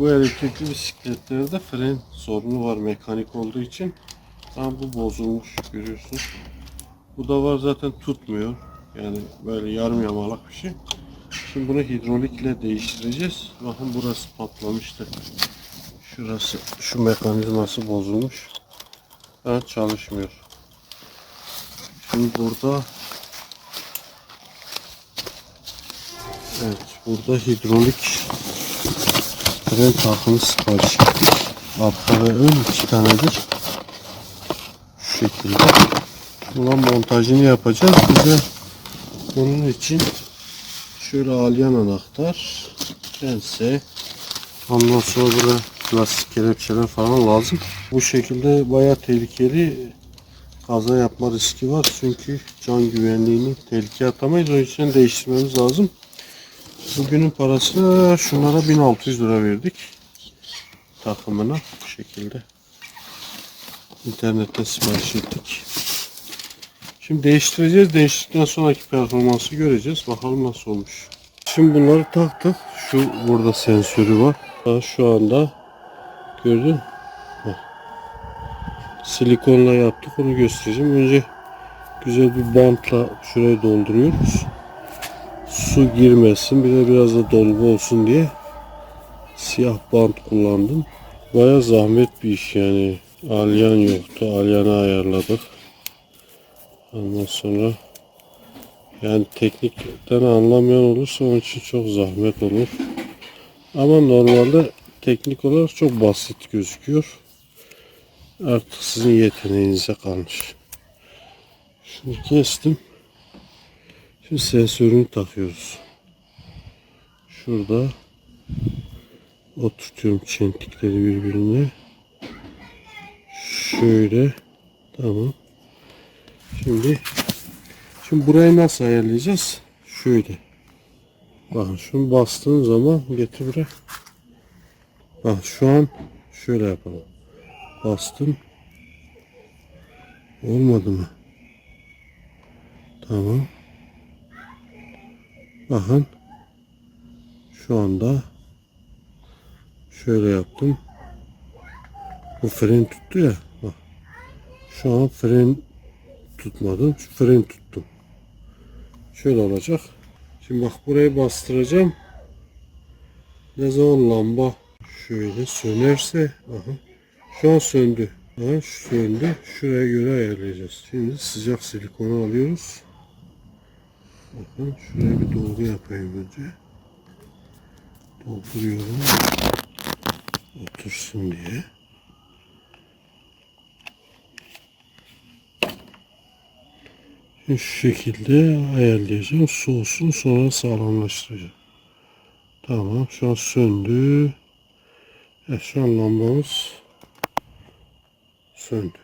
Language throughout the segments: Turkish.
Bu elektrikli bisikletlerde fren sorunu var mekanik olduğu için. Tam bu bozulmuş görüyorsunuz. Bu da var zaten tutmuyor. Yani böyle yarım yamalak bir şey. Şimdi bunu hidrolikle değiştireceğiz. Bakın burası patlamıştı. Şurası, şu mekanizması bozulmuş. Ha, çalışmıyor. Şimdi burada Evet, burada hidrolik fren takımı sipariş ettik. Arka ve ön iki tanedir. Şu şekilde. Bunun montajını yapacağız. Bize bunun için şöyle alyan anahtar, pense, ondan sonra böyle plastik kelepçeler falan lazım. Bu şekilde bayağı tehlikeli kaza yapma riski var. Çünkü can güvenliğini tehlikeye atamayız. O yüzden değiştirmemiz lazım. Bugünün parası şunlara 1600 lira verdik. Takımına bu şekilde. İnternetten sipariş ettik. Şimdi değiştireceğiz. Değiştirdikten sonraki performansı göreceğiz. Bakalım nasıl olmuş. Şimdi bunları taktık. Şu burada sensörü var. Daha şu anda gördün. Bak. Silikonla yaptık. Onu göstereceğim. Önce güzel bir bantla şuraya dolduruyoruz su girmesin bir de biraz da dolgu olsun diye siyah bant kullandım. Baya zahmet bir iş yani. Alyan yoktu. Alyanı ayarladık. Ondan sonra yani teknikten anlamayan olursa onun için çok zahmet olur. Ama normalde teknik olarak çok basit gözüküyor. Artık sizin yeteneğinize kalmış. Şunu kestim. Şimdi sensörünü takıyoruz. Şurada oturtuyorum çentikleri birbirine. Şöyle. Tamam. Şimdi şimdi burayı nasıl ayarlayacağız? Şöyle. Bakın şunu bastığın zaman getir buraya. Bak şu an şöyle yapalım. Bastım. Olmadı mı? Tamam. Bakın. Şu anda şöyle yaptım. Bu fren tuttu ya. Bak. Şu an fren tutmadım. Şu fren tuttum. Şöyle olacak. Şimdi bak burayı bastıracağım. Ne zaman lamba şöyle sönerse aha. Şu an söndü. Aha, söndü. Şuraya göre ayarlayacağız. Şimdi sıcak silikonu alıyoruz. Bakın şuraya bir dolgu yapayım önce. Dolduruyorum. Otursun diye. Şimdi şu şekilde ayarlayacağım. Soğusun sonra sağlamlaştıracağım. Tamam şu an söndü. Evet, şu an lambamız söndü.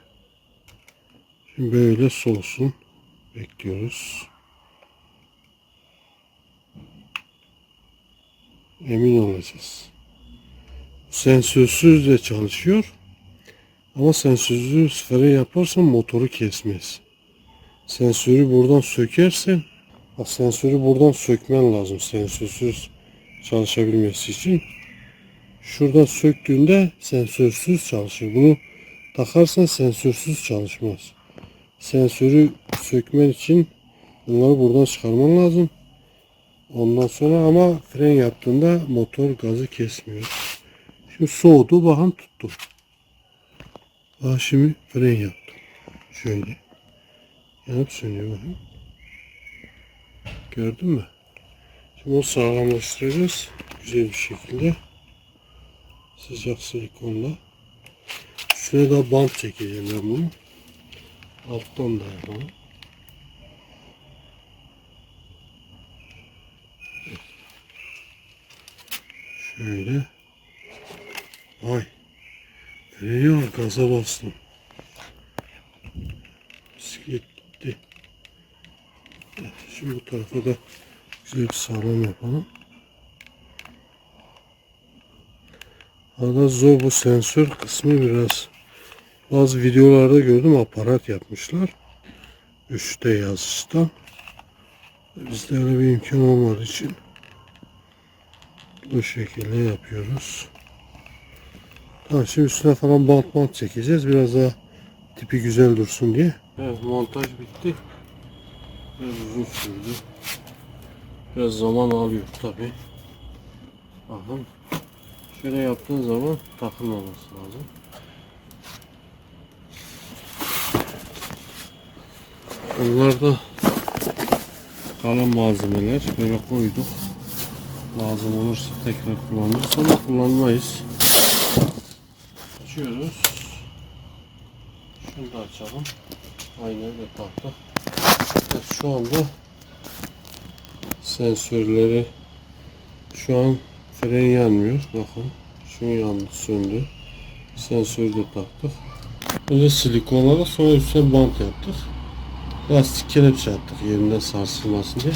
Şimdi böyle soğusun. Bekliyoruz. Emin olacağız. Sensörsüz de çalışıyor. Ama sensörsüz fren yaparsan motoru kesmez. Sensörü buradan sökersen bak sensörü buradan sökmen lazım sensörsüz çalışabilmesi için. Şuradan söktüğünde sensörsüz çalışır. Bunu takarsan sensörsüz çalışmaz. Sensörü sökmen için bunları buradan çıkarman lazım. Ondan sonra ama fren yaptığında motor gazı kesmiyor. Şimdi soğudu bakın tuttu. Bak şimdi fren yaptım. Şöyle. Yanıp sönüyor bakın. Gördün mü? Şimdi onu sağlamlaştıracağız. Güzel bir şekilde. Sıcak silikonla. Üstüne de bant çekeceğim ben bunu. Alttan da yapalım. Şöyle. Ay. Var? Gaza bastım. Bisiklet gitti. Şimdi bu tarafa da güzel bir sağlam yapalım. Arada zor bu sensör kısmı biraz bazı videolarda gördüm aparat yapmışlar. 3D yazıştan. Bizde öyle bir imkan olmadığı için bu şekilde yapıyoruz. Tamam şimdi üstüne falan bant bant çekeceğiz. Biraz daha tipi güzel dursun diye. Evet montaj bitti. Biraz uzun sürdü. Biraz zaman alıyor tabi. Bakın. Şöyle yaptığın zaman takılmaması lazım. Bunlar da kalan malzemeler böyle koyduk. Lazım olursa tekrar kullanırız ama kullanmayız. Açıyoruz. Şunu da açalım. Aynen ve tahta. Evet, şu anda sensörleri şu an fren yanmıyor. Bakın. Şunu yandı söndü. Sensörü de taktık. Böyle silikonlara sonra üstüne bant yaptık. Lastik kelepçe attık yerinden sarsılmasın diye.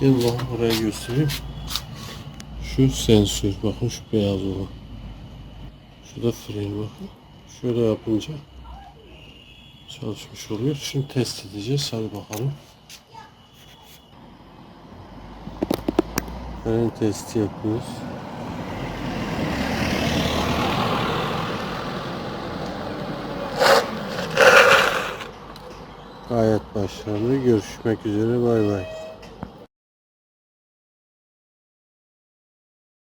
Gelin bakın oraya göstereyim. Şu sensör bakın şu beyaz olan. Şu da fren bakın. Şöyle yapınca çalışmış oluyor. Şimdi test edeceğiz. Hadi bakalım. Fren testi yapıyoruz. Gayet başarılı. Görüşmek üzere. Bay bay.